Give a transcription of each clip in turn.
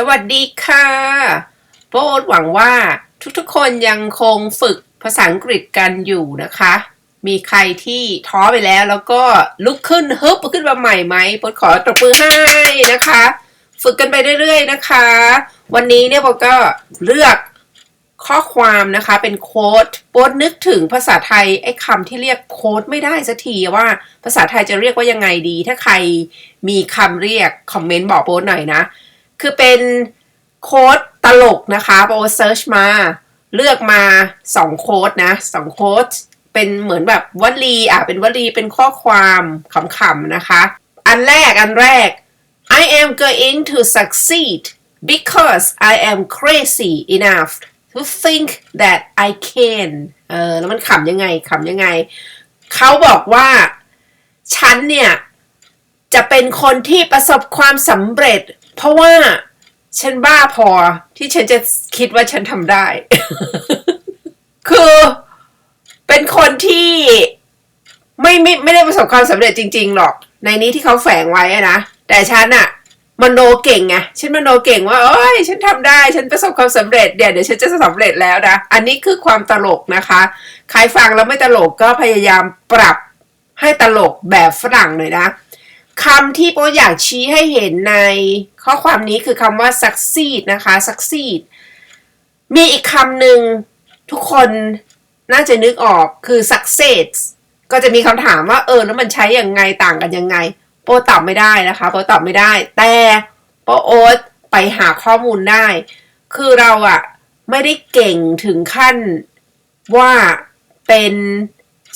สวัสดีค่ะโป๊ดหวังว่าทุกๆ คนยังคงฝึกภาษาอังกฤษกันอยู่นะคะ มีใครที่ท้อไปแล้วแล้วก็ลุกขึ้นฮึบขึ้นมาใหม่ไหมโป๊ดขอตบมือให้นะคะ ฝึกกันไปเรื่อยๆนะคะ วันนี้เนี่ยโป๊ดก็เลือกข้อความนะคะเป็นโค้ดโป๊ดนึกถึงภาษาไทยไอ้คำที่เรียกโค้ดไม่ได้สักทีว่าภาษาไทยจะเรียกว่ายังไงดี ถ้าใครมีคำเรียกคอมเมนต์บอกโป๊ดหน่อยนะ คือเป็นโค้ดตลกนะคะโปเซิร์ชมา เลือกมาสองโค้ดนะสองโค้ดเป็นเหมือนแบบวลีอะเป็นวลีเป็นข้อความขำๆนะคะ อันแรกอันแรก I am going to succeed because I am crazy enough to think that I can เออแล้วมันขำยังไงขำยังไง เขาบอกว่า ฉันเนี่ย จะเป็นคนที่ประสบความสำเร็จ เพราะว่าฉันบ้าพอที่ฉันจะคิดว่าฉันทำได้ คือเป็นคนที่ไม่ไม่ไม่ได้ประสบความสำเร็จจริง ๆ หรอก ในนี้ที่เขาแฝงไว้นะ แต่ฉันอะมโนเก่งไงฉันมโนเก่งว่าเอ้ย ฉันทำได้ฉันประสบความสำเร็จเดี๋ยวเดี๋ยวฉันจะสำเร็จแล้วนะ อันนี้คือความตลกนะคะ ใครฟังแล้วไม่ตลกก็พยายามปรับให้ตลกแบบฝรั่งหน่อยนะคำที่โปอยากชี้ให้เห็นใน ข้อความนี้คือคำว่า succeed นะคะ succeed มีอีกคำหนึ่งทุกคนน่าจะนึกออกคือ success ก็จะมีคำถามว่าเออแล้วมันใช้อย่างไงต่างกันยังไง โปตอบไม่ได้นะคะ โปตอบไม่ได้ แต่โปโอ๊ตไปหาข้อมูลได้ คือเราอะไม่ได้เก่งถึงขั้นว่าเป็น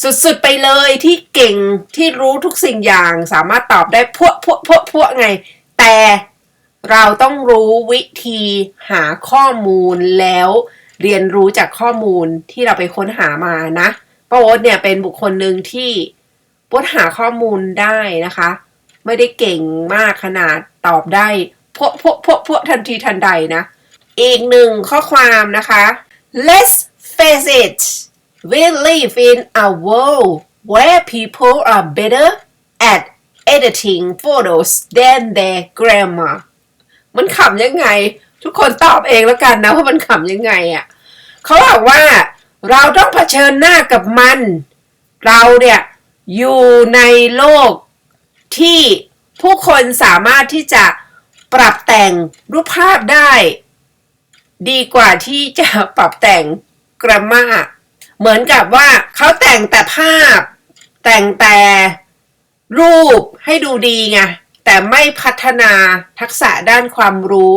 สุดๆไปเลยที่เก่งที่รู้ทุกสิ่งอย่างสามารถตอบได้พวกพวกพวกพวกไง แต่ เราต้องรู้วิธีหาข้อมูลแล้วเรียนรู้จากข้อมูลที่เราไปค้นหามานะป้าโอ๊ตเนี่ยเป็นบุคคลหนึ่งที่ป้าหาข้อมูลได้นะคะ ไม่ได้เก่งมากขนาดตอบได้พวกพวกพวกพวกทันทีทันใดนะ อีกหนึ่งข้อความนะคะ let's face it we live in a world where people are better at editing photos than their grandma มันขำยังไง ทุกคนตอบเองแล้วกันนะว่ามันขำยังไงอะ่ะเขาบอกว่าเราต้องเผชิญหน้ากับมัน เราเนี่ยอยู่ในโลกที่ผู้คนสามารถที่จะปรับแต่งรูปภาพได้ ดีกว่าที่จะปรับแต่งกรามาเหมือนกับว่าเขาแต่งแต่ภาพ แต่งแต่รูปให้ดูดีไง แต่ไม่พัฒนาทักษะด้านความรู้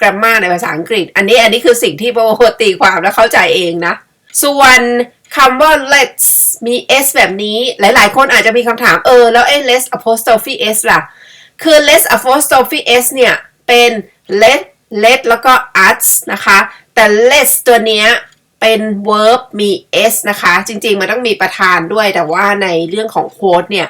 กรามาในภาษาอังกฤษ อันนี้อันนี้คือสิ่งที่โบตีความและเข้าใจเองนะ ส่วนคำว่า let's มี s แบบนี้หลายๆ คนอาจจะมีคำถามเออ แล้วไอ้ let's apostrophe s ล่ะ คือ let's apostrophe s เนี่ย เป็น let let แล้วก็ us นะคะ แต่ let's ตัวเนี้ยเป็น verb มี s นะคะ จริงๆ มันต้องมีประธานด้วยแต่ว่าในเรื่องของโค้ดเนี่ย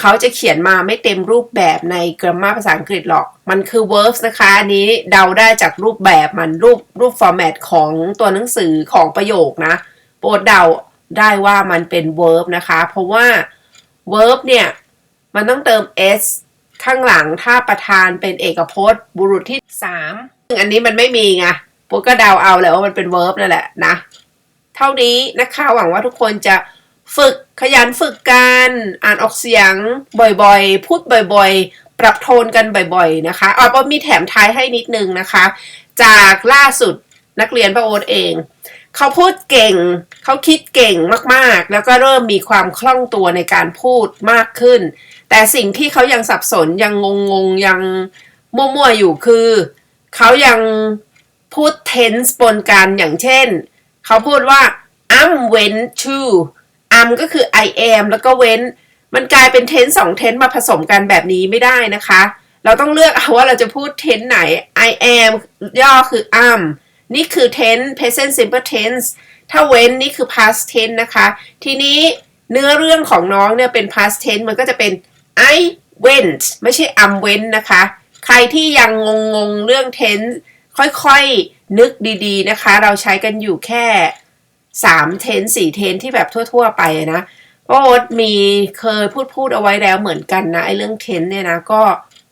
เขาจะเขียนมาไม่เต็มรูปแบบในกรามาภาษาอังกฤษหรอก มันคือ verbs นะคะ อันนี้เดาได้จากรูปแบบมันรูปรูป format ของตัวหนังสือของประโยคนะ โปรดเดาได้ว่ามันเป็น verb นะคะ เพราะว่า verb เนี่ย มันต้องเติม s ข้างหลังถ้าประธานเป็นเอกพจน์บุรุษที่3ซึ่งอันนี้มันไม่มีไงโปรดก็เดาเอาแหละว่ามันเป็น verb นั่นแหละนะ เท่านี้นะคะหวังว่าทุกคนจะ ฝึกขยันฝึกการอ่านออกเสียงบ่อยๆ พูดบ่อยๆ ปรับโทนกันบ่อยๆนะคะอ๋อมีแถมท้ายให้นิดนึงนะคะ จากล่าสุดนักเรียนประโอ๊ตเอง เขาพูดเก่ง เขาคิดเก่งมากๆ แล้วก็เริ่มมีความคล่องตัวในการพูดมากขึ้น แต่สิ่งที่เขายังสับสนยังงงๆยังมั่วๆอยู่คือ เขายังพูด tense ปนกันอย่างเช่น เขาพูดว่า I'm went to am ก็คือ I am แล้วก็เว้น มันกลายเป็น tense สอง tense มาผสมกันแบบนี้ไม่ได้นะคะ เราต้องเลือกเอาว่าเราจะพูด tense ไหน I am ย่อคือ am นี่คือ tense present simple tense ถ้าเว้นนี่คือ past tense นะคะ ทีนี้เนื้อเรื่องของน้องเนี่ยเป็น past tense มันก็จะเป็น I went ไม่ใช่ am went นะคะ ใครที่ยังงงๆเรื่อง tense ค่อยๆ นึกดีๆนะคะ เราใช้กันอยู่แค่ สามเทนสี่เทนที่แบบทั่ว ๆ ไปนะเพราะโอ๊ตมีเคยพูดพูดเอาไว้แล้วเหมือนกันนะไอ้เรื่องเทนเนี่ยนะก็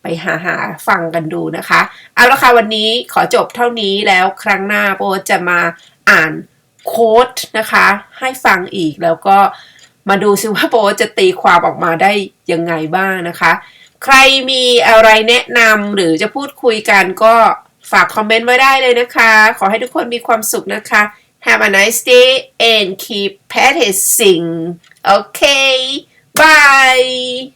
ไปหาหาฟังกันดูนะคะ เอาละค่ะวันนี้ขอจบเท่านี้แล้วครั้งหน้าโบจะมาอ่านโค้ดนะคะ ให้ฟังอีกแล้วก็มาดูซิว่าโบจะตีความออกมาได้ยังไงบ้างนะคะ ใครมีอะไรแนะนำหรือจะพูดคุยกันก็ฝากคอมเมนต์ไว้ได้เลยนะคะ ขอให้ทุกคนมีความสุขนะคะ Have a nice day and keep practicing. Okay, bye.